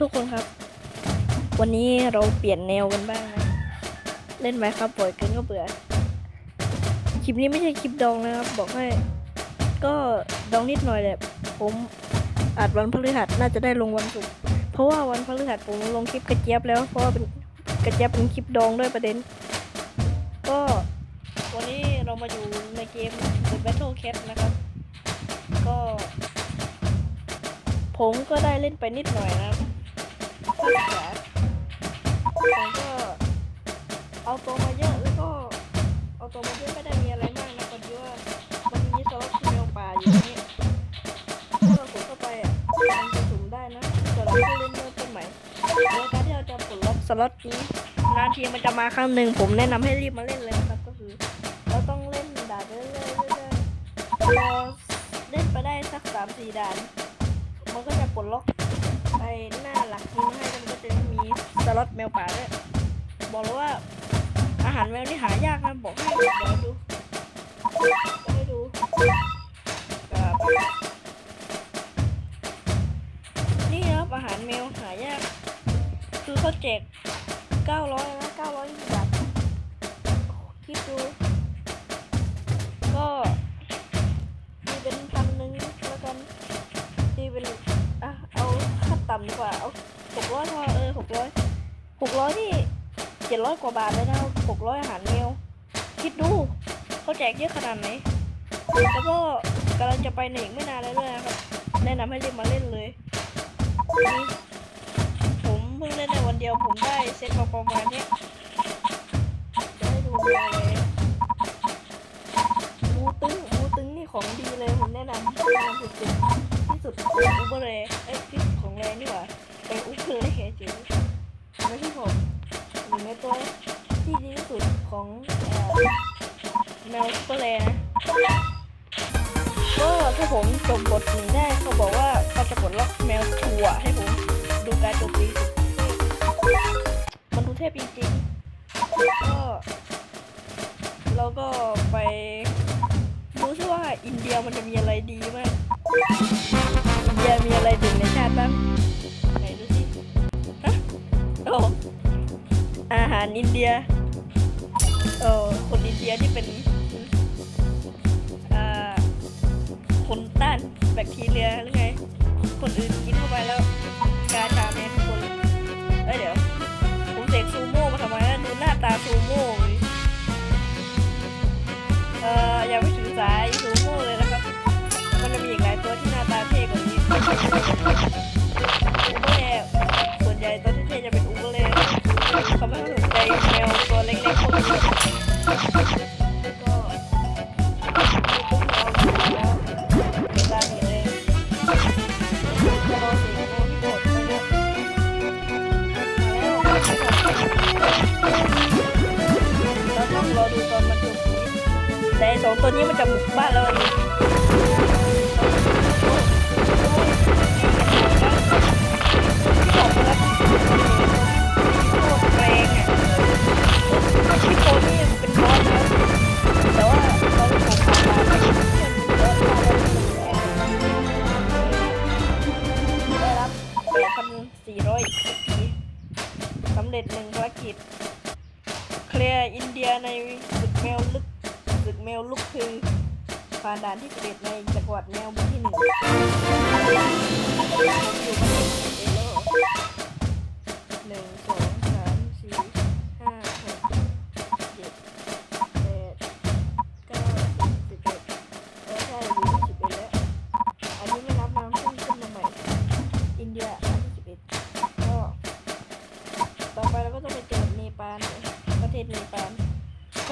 ทุกคนครับ วันนี้เราเปลี่ยนแนวกันบ้างนะ เล่นไหมครับบ่อยเกินก็เบื่อ คลิปนี้ไม่ใช่คลิปดองนะครับ บอกให้ ก็ดองนิดหน่อยแหละ ผมอัดวันพฤหัสน่าจะได้ลงวันศุกร์ เพราะว่าวันพฤหัสผมลงคลิปกระเจี๊ยบแล้ว เพราะว่าเป็นกระเจี๊ยบเป็นคลิปดองด้วยประเด็น ก็วันนี้เรามาอยู่ในเกม The Battle Cat นะครับ ก็ผมก็ได้เล่นไปนิดหน่อยนะครับ ภาคสามผมก็เอาตัวมาเยอะแล้วก็เอาตัวมาเยอะไม่ได้มีอะไรมากนะก็คือว่ามันมีสล็อตที่แมวป่าอยู่นี่ถ้าเรากดเข้าไปอะมันจะสุ่มได้นะสำหรับผู้เล่นเริ่มต้นใหม่โดยการที่เราจะปลดล็อกสล็อตนี้นานทีมันจะมาครั้งหนึ่งผมแนะนำให้รีบมาเล่นเลยนะครับก็คือ เราต้องเล่นด่านเรื่อยๆเรื่อยๆพอเล่นไปได้สักสามสี่ด่านมันก็จะปลดล็อกไอ้หน้าหลักนี้ให้ สล็อตแมวป่าด้วยบอกเลยว่า อาหารแมวนี่หายากนะบอกให้เดี๋ยวดูจะให้ดูกับนี่ครับอาหารแมวหายาก คือเขาแจก900นะ920บาทคิดดู ร้อยกว่าบาทเลยนะหกร้อยอาหารแมวคิดดูเขาแจกเยอะขนาดไหนแล้วก็กำลังจะไปในอีกไม่นานแล้วด้วยนะครับ แนะนำให้รีบมาเล่นเลยนี่ผมเพิ่งเล่นในวันเดียวผมได้เซ็ตประมาณนี้จะให้ดูเลยมูตึ้งมูตึ้งนี่ของดีเลยผมแนะนำแนะนำสุดๆที่สุดเป็นอุเบเรเอ้ยที่ของแรงนี่หว่าเป็นอุเบเร ก็แล้วก็ไปรู้สึกว่าอินเดียมันจะมีอะไรดีมากอินเดียมีอะไรเด่นในชาติบ้างไหนดูสิฮะโอ้อาหารอินเดียเออคนอินเดียที่เป็นอ่าคนต้านแบคทีเรียหรือไง คนอื่นกินเข้าไปแล้วกาชาแมนทุกคนเอ้ยเดี๋ยว ตาซูโม่ดิเอ่ออย่าไปถือสายซูโม่เลยนะครับ มันจะมีอีกหลายตัวที่หน้าตาเท่กว่านี้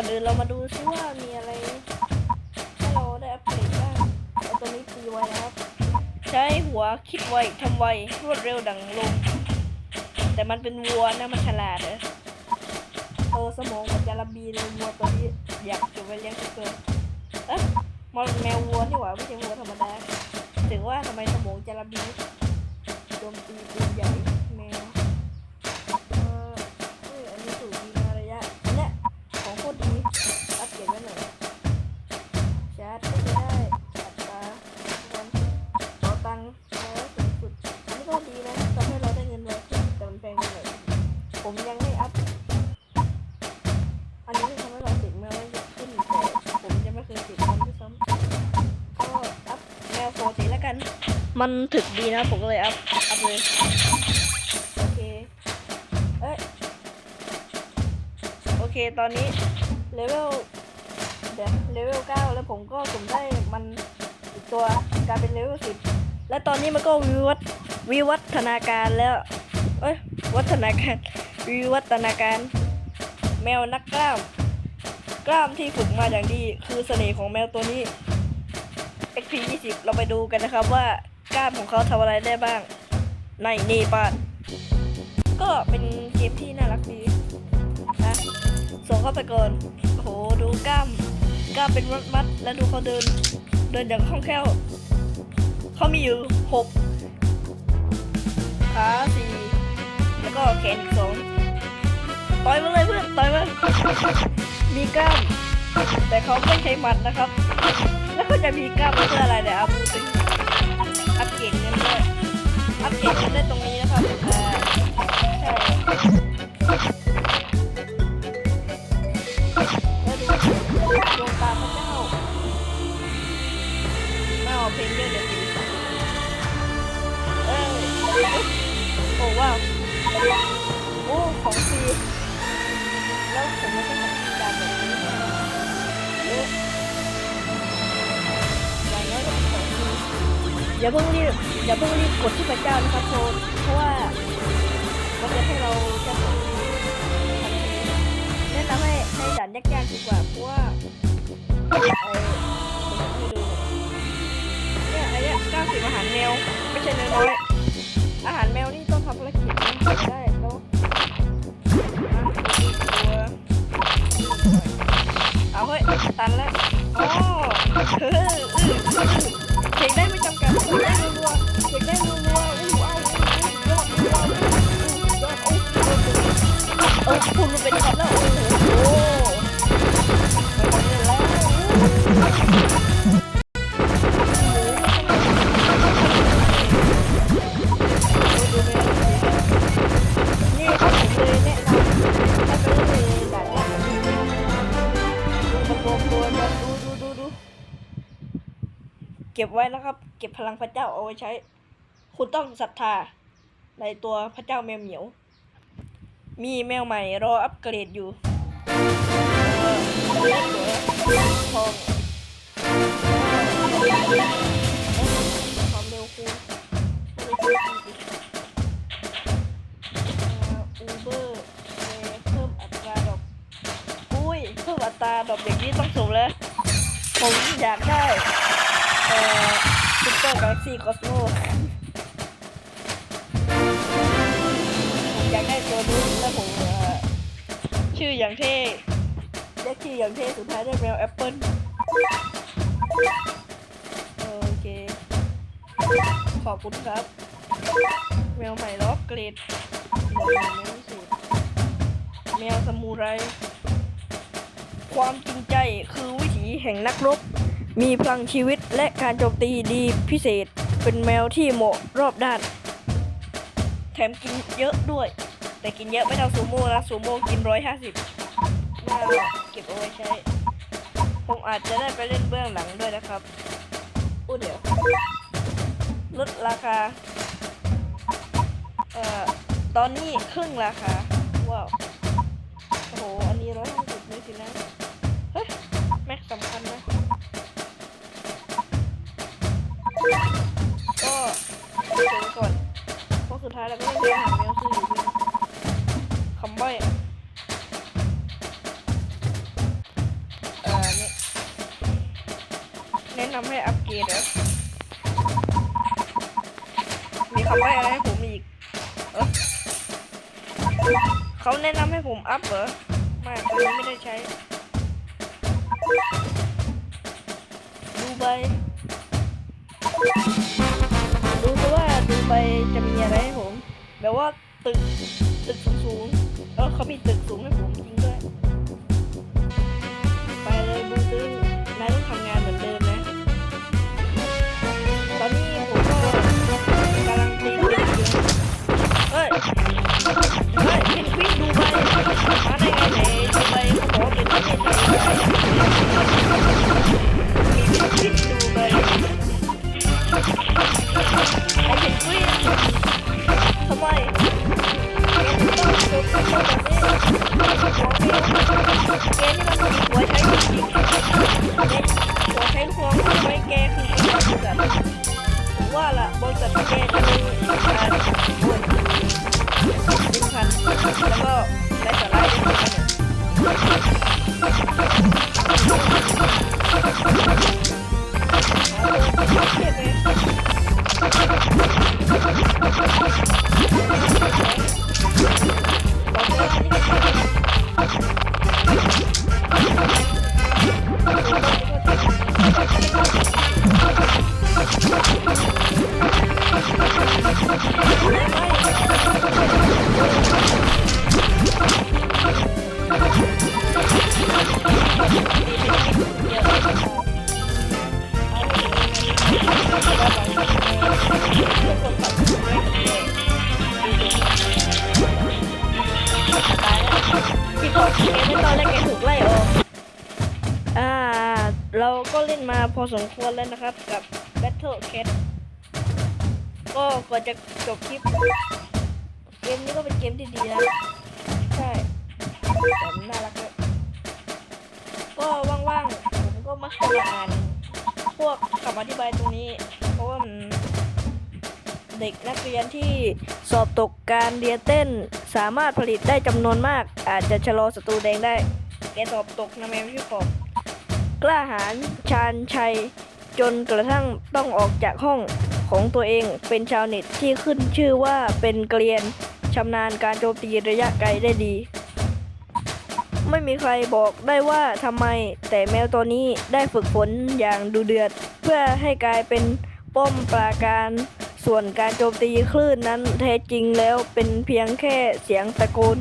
อนอื่นเรามาดูซิว่ามีอะไรให้เราได้อัปเกรดบ้างเอาตัวนี้ตีไว้นะครับ ใช้หัวคิดไวทำไวรวดเร็วดังลมแต่มันเป็นวัวนะมันฉลาดเหรอเออสมองมันจะระบีเลยวัวตัวนี้อยากเก็บไว้เลี้ยงเกินเอ๊ะมันแมววัวนี่หว่าไม่ใช่วัวธรรมดาถึงว่าทำไมสมองจะระบีโจมตีปืนใหญ่ มันถึกดีนะผมก็เลยอัพอัพเลยโอเคเอ้ยโอเคตอนนี้เลเวลเดี๋ยวเลเวลเก้าแล้วผมก็สมได้มันอีกตัวกลายเป็นเลเวลสิบและตอนนี้มันก็วิวัฒวิวัฒนาการแล้วเอ้ยวัฒนาการวิวัฒนาการ แมวนักกล้ามกล้ามที่ฝึกมาอย่างดีคือเสน่ห์ของแมวตัวนี้ XP 20 เราไปดูกันนะครับว่า กล้ามของเขาทำอะไรได้บ้าง ในเนปาลก็เป็นเกมที่น่ารักดีนะส่งเข้าไปก่อนโอ้โหดูกล้ามกล้ามเป็นมัดๆแล้วดูเขาเดิน เดินอย่างคล่องแคล่วเขามีอยู่หกขาสี่แล้วก็แขนอีกสองต่อยมาเลยเพื่อนต่อยมามีกล้าม แต่เขาไม่ใช้หมัดนะครับ แล้วเขาจะมีกล้ามเพื่ออะไรเนี่ยเอา อัปเกรดเงินได้ตรงนี้นะครับอ่าใช่แล้วดูดวงตาพระเจ้าไม่เอาเพลงเยอะเดี๋ยวสิเอ้ยโอ้ว้าวโอ้ของฟรีแล้วผมไม่ใช่ของฟรีกาแบบนี้ อย่าเพิ่งรีบอย่าเพิ่งรีบกดที่พระเจ้านะครับโทนเพราะว่ามันจะให้เราจะทันทีแนะนำให้ให้ด่านยากๆดีกว่าเพราะว่าไอ้ผมจะให้ดูเนี่ยไอ้เนี่ยเก้าสิบอาหารแมวไม่ใช่น้อยๆอาหารแมวนี่ต้องทำภารกิจได้แล้วนะอีกตัวเอาเฮ้ยตันแล้วอ๋อ คุณมันเป็นครับแล้วโอ้โหไปกันเลยแล้วนี่ครับผมเลยแนะนำให้ไปเล่นด่านแรกแบบนี้ดูมันรวมตัวกันดูดูดูดูเก็บไว้นะครับ เก็บพลังพระเจ้าเอาไว้ใช้ คุณต้องศรัทธาในตัวพระเจ้าแมวเหมียว มีแมวใหม่รออัปเกรดอยู่เออเล็กเหรอทองความเร็วคูณอูเบอร์เพิ่มอัตราดอกอุ้ยเพิ่มอัตราดอกอย่างนี้ต้องสูงแล้วผมอยากได้เอ่อซุปเปอร์กาแล็กซี่คอสโม ชื่ออย่างเท่เรียกชื่ออย่างเท่สุดท้ายได้แมวแอปเปิ้ลโอเค ขอบคุณครับ แมวใหม่ล็อกเกรดบอกเลยไม่สุดแมวสมูไร ความจริงใจคือวิถีแห่งนักรบ มีพลังชีวิตและการโจมตีดีพิเศษ เป็นแมวที่เหมาะรอบด้าน แถมกินเยอะด้วย แต่กินเยอะไม่เท่าซูโม่นะซูโม่กินร้อยห้าสิบน่าเก็บเอาไว้ใช้ ผมอาจจะได้ไปเล่นเบื้องหลังด้วยนะครับอู้เดี๋ยวลดราคา เอ่อ ตอนนี้ครึ่งราคา ว้าว โอ้โห อันนี้ร้อยห้าสิบนี่สินะ เฮ้ย แม็กสำคัญนะ ก็เจอก่อนเพราะสุดท้ายเราก็ต้องเดินหาแมว ซื้อยอะเอ่อนี่แนะนำให้อัปเกรดเหรอมีคำใบ้อะไรให้ผมอีก เออเขาแนะนำให้ผมอัพเหรอ ไม่ตอนนี้ไม่ได้ใช้ ดูใบดูซิว่าดูไปจะมีอะไรให้ผม แบบว่าตึก ตึกสูงๆเออเขามีตึกสูงให้ผมจริง 我操大 อสมควรแล้วนะครับกับ Battle Cat ก็ก่อนจะจบคลิป เกมนี้ก็เป็นเกมที่ดีนะ ใช่แต่น่ารักเลยก็ว่างๆ ผมก็มักจะมาอ่าน พวกคำอธิบายตรงนี้ เพราะว่ามันเด็กนักเรียนที่สอบตกการเรียนเต้นสามารถผลิตได้จำนวนมาก อาจจะชะลอศัตรูแดงได้ แกสอบตกนะแม่พี่ปอบ กล้าหาญชาญชัย จนกระทั่งต้องออกจากห้องของตัวเองเป็นชาวเน็ตที่ขึ้นชื่อว่าเป็นเกรียนชำนาญการโจมตีระยะไกลได้ดี ไม่มีใครบอกได้ว่าทำไม แต่แมวตัวนี้ได้ฝึกฝนอย่างดูเดือด เพื่อให้กลายเป็นป้อมปราการส่วนการโจมตีคลื่นนั้นแท้จริงแล้วเป็นเพียงแค่เสียงตะโกน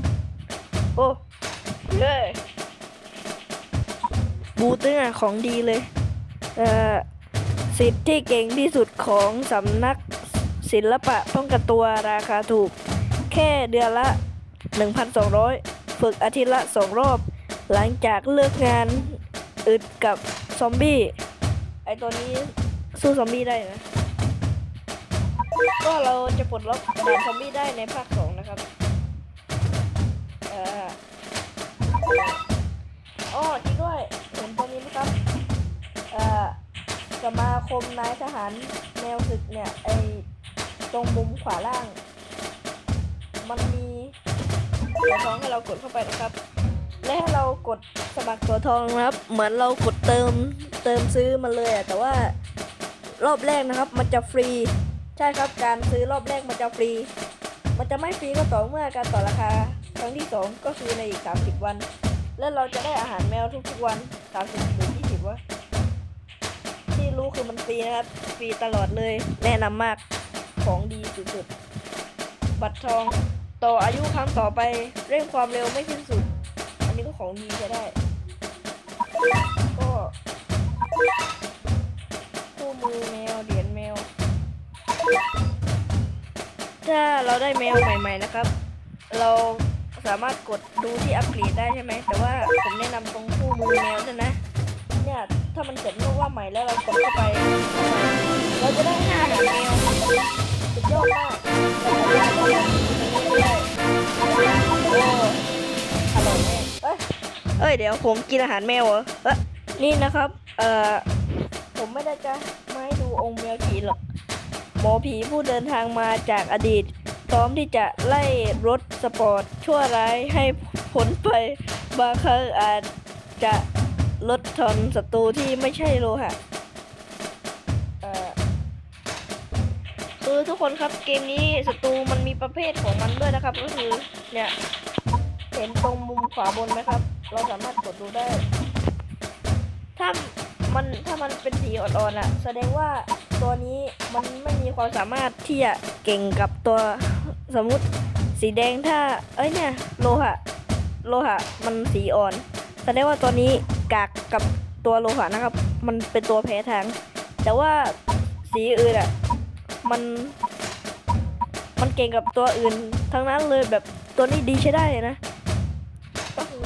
โอ้เย้ บูตึงอะของดีเลย เอ่อสิทธิ์ที่เก่งที่สุดของสำนักศิลปะป้องกันตัวราคาถูก แค่เดือนละ 1,200 ฝึกอาทิตย์ละ 2 รอบ หลังจากเลิกงานอึดกับซอมบี้ ไอตัวนี้สู้ซอมบี้ได้นะก็เราจะปลดล็อกด่านซอมบี้ได้ในภาค2นะครับเอ่ออ๋อจริงด้วย มาคมนายทหารแนวศึกเนี่ยไอตรงมุมขวาล่าง มันมีตัวทองให้เรากดเข้าไปนะครับ และให้เรากดสมัครตัวทองนะครับ เหมือนเรากดเติมเติมซื้อมันเลยอะแต่ว่ารอบแรกนะครับ มันจะฟรีใช่ครับการซื้อรอบแรกมันจะฟรี มันจะไม่ฟรีก็ต่อเมื่อการต่อราคาครั้งที่สองก็คือในอีก 30 วัน และเราจะได้อาหารแมวทุกๆวัน 30 คือมันฟรีนะครับ ฟรีตลอดเลย แนะนำมาก ของดีสุดๆ บัตรทอง ต่ออายุครั้งต่อไป เร่งความเร็วไม่สิ้นสุด อันนี้ก็ของดีใช้ได้ ก็คู่มือแมวเหรียญแมว ถ้าเราได้แมวใหม่ ๆ นะครับ เราสามารถกดดูที่อัปเกรดได้ใช่ไหม แต่ว่าผมแนะนำตรงคู่มือแมวด้วยนะเนี่ย ถ้ามันเกิดรูปว่าใหม่แล้วเรากดเข้าไป เราจะได้ห้าหางแมวสุดยอดมากโอ้อร่อยแน่เอ้ยเอ้ยเดี๋ยวผมกินอาหารแมวเหรอเอ้ยนี่นะครับ เอ่อ ผมไม่ได้จะมาให้ดูองค์แมวผีหรอกหมอผีผู้เดินทางมาจากอดีตพร้อมที่จะไล่รถสปอร์ตชั่วร้ายให้พ้นไปบางครั้งอาจจะ ลดทอนศัตรูที่ไม่ใช่โลหะคือทุกคนครับเกมนี้ศัตรูมันมีประเภทของมันด้วยนะครับ ก็คือเนี่ยเห็นตรงมุมขวาบนไหมครับ เราสามารถกดดูได้ ถ้ามันถ้ามันเป็นสีอ่อนๆอะ แสดงว่าตัวนี้มันไม่มีความสามารถที่จะเก่งกับตัวสมมุติสีแดงถ้า เอ้ยเนี่ย โลหะ โลหะ มันสีอ่อน แสดงว่าตัวนี้ กากกับตัวโลหะนะครับ มันเป็นตัวแพ้ทาง แต่ว่าสีอื่นอะ มัน มันเก่งกับตัวอื่น ทั้งนั้นเลยแบบตัวนี้ดีใช้ได้เลยนะก็คือ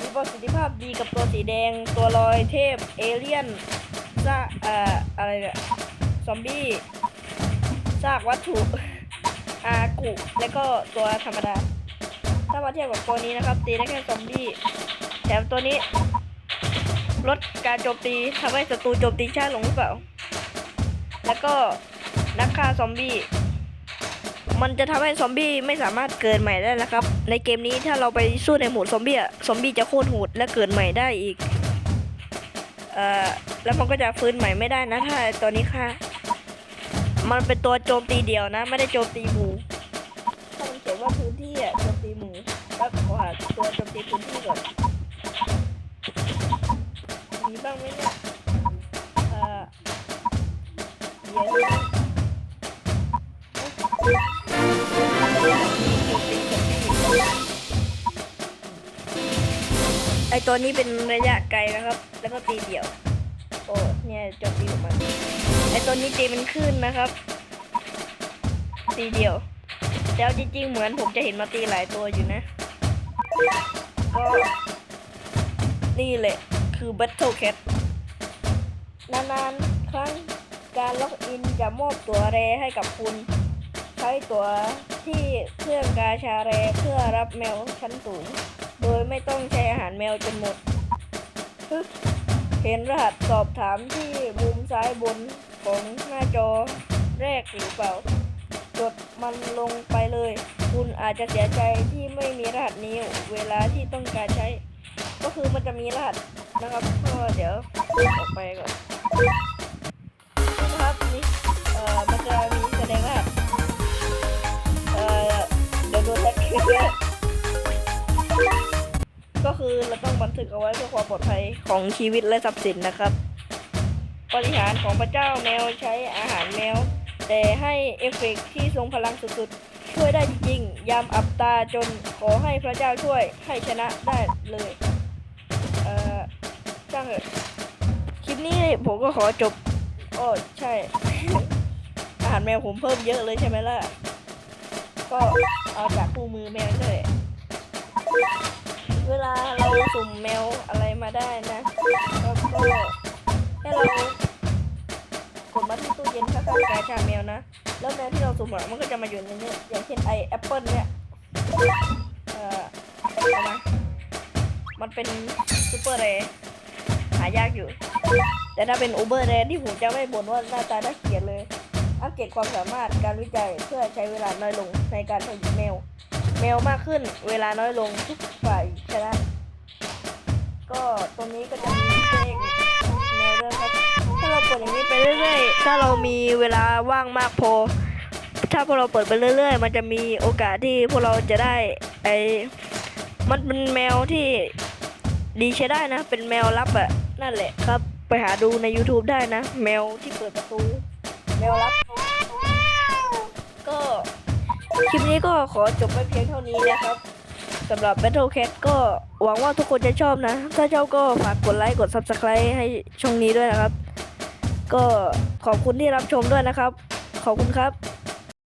มีประสิทธิภาพดีกับตัวสีแดง ตัวลอยเทพ เอเลี่ยนซากเอ่ออะไรเนี่ยซอมบี้ซากวัตถุอากุ แล้วก็ตัวธรรมดา ถ้ามาเทียบกับตัวนี้นะครับ ตีได้แค่ซอมบี้ ถมตัวนี้ลดการโจมตีทำให้ศัตรูโจมตีช้าลงหรือเปล่า แล้วก็นักฆ่าซอมบี้ มันจะทำให้ซอมบี้ไม่สามารถเกิดใหม่ได้แล้วครับ ในเกมนี้ถ้าเราไปสู้ในโหมดซอมบี้อะซอมบี้จะโคตรโหดและเกิดใหม่ได้อีก เอ่อ แล้วมันก็จะฟื้นใหม่ไม่ได้นะถ้าตัวนี้ค่ะ มันเป็นตัวโจมตีเดียวนะ ไม่ได้โจมตีหมู่ถ้ามันเขียนว่าพื้นที่อะโจมตีหมู่แล้วขอหาตัวโจมตีพื้นที่ก่อน บ้างไหมเนี่ยเอ่อเยวนไอตัวนี้เป็นระยะไกลนะครับ แล้วก็ตีเดี่ยว โอ้เนี่ยจบตีของมันไอตัวนี้ตีมันขึ้นนะครับ ตีเดี่ยวแล้วจริงๆเหมือนผมจะเห็นมาตีหลายตัวอยู่นะ ก็นี่แหละ คือ Battle Cat นานๆ ครั้งการล็อกอินจะมอบตัวแรให้กับคุณ ใช้ตัวที่เครื่องกาชาแรเพื่อรับแมวชั้นสูง โดยไม่ต้องใช้อาหารแมวจนหมด เห็นรหัสสอบถามที่มุมซ้ายบนของหน้าจอแรกหรือเปล่า จดมันลงไปเลย คุณอาจจะเสียใจที่ไม่มีรหัสนี้เวลาที่ต้องการใช้ ก็คือมันจะมีรหัส นะครับก็เดี๋ยวออกไปก่อนนะครับนี่เอ่อมันจะมีแสดงรหัสเอ่อเดี๋ยวดูแท็กก็คือเราต้องบันทึกเอาไว้เพื่อความปลอดภัยของชีวิตและทรัพย์สินนะครับบริหารของพระเจ้าแมวใช้อาหารแมว แต่ให้เอฟเฟกต์ที่ทรงพลังสุดๆ ช่วยได้จริงๆ ยามอับตาจนขอให้พระเจ้าช่วยให้ชนะได้เลย คลิปนี้ผมก็ขอจบโอ้ใช่ อาหารแมวผมเพิ่มเยอะเลยใช่ไหมล่ะ ก็เอาจากคู่มือแมวด้วยเวลาเราสุ่มแมวอะไรมาได้นะ แล้วก็ให้เรากดมาที่ตู้เย็นข้างๆกาชาแมวนะ แล้วแมวที่เราสุ่มอะมันก็จะมาอยู่ในนี้อย่างเช่นไอแอปเปิลเนี่ย เอ่อมามันเป็นซูเปอร์เรย์ หายากอยู่ แต่ถ้าเป็นอูเบอร์เรย์ที่ผมจะไม่บ่นว่าหน้าตาน่าเกลียดเลย อัปเกรดความสามารถการวิจัยเพื่อใช้เวลาน้อยลงในการผลิตแมว แมวมากขึ้นเวลาน้อยลงทุกฝ่ายชนะ ก็ตรงนี้ก็จะมีเลขแมวด้วยครับ ถ้าเราเปิดอย่างนี้ไปเรื่อยๆ ถ้าเรามีเวลาว่างมากพอ ถ้าพวกเราเปิดไปเรื่อย ๆ มันจะมีโอกาสที่พวกเราจะได้ไอมันเป็นแมวที่ดีใช้ได้นะ เป็นแมวลับอะ นั่นแหละครับ ไปหาดูใน YouTube ได้นะ แมวที่เปิดประตู แมวลับก็ คลิปนี้ก็ขอจบไปเพียงเท่านี้นะครับสำหรับ Battle Cat ก็หวังว่าทุกคนจะชอบนะ ถ้าชอบก็ฝากกดไลค์กด Subscribe ให้ช่องนี้ด้วยนะครับ ก็ขอบคุณที่รับชมด้วยนะครับ ขอบคุณครับ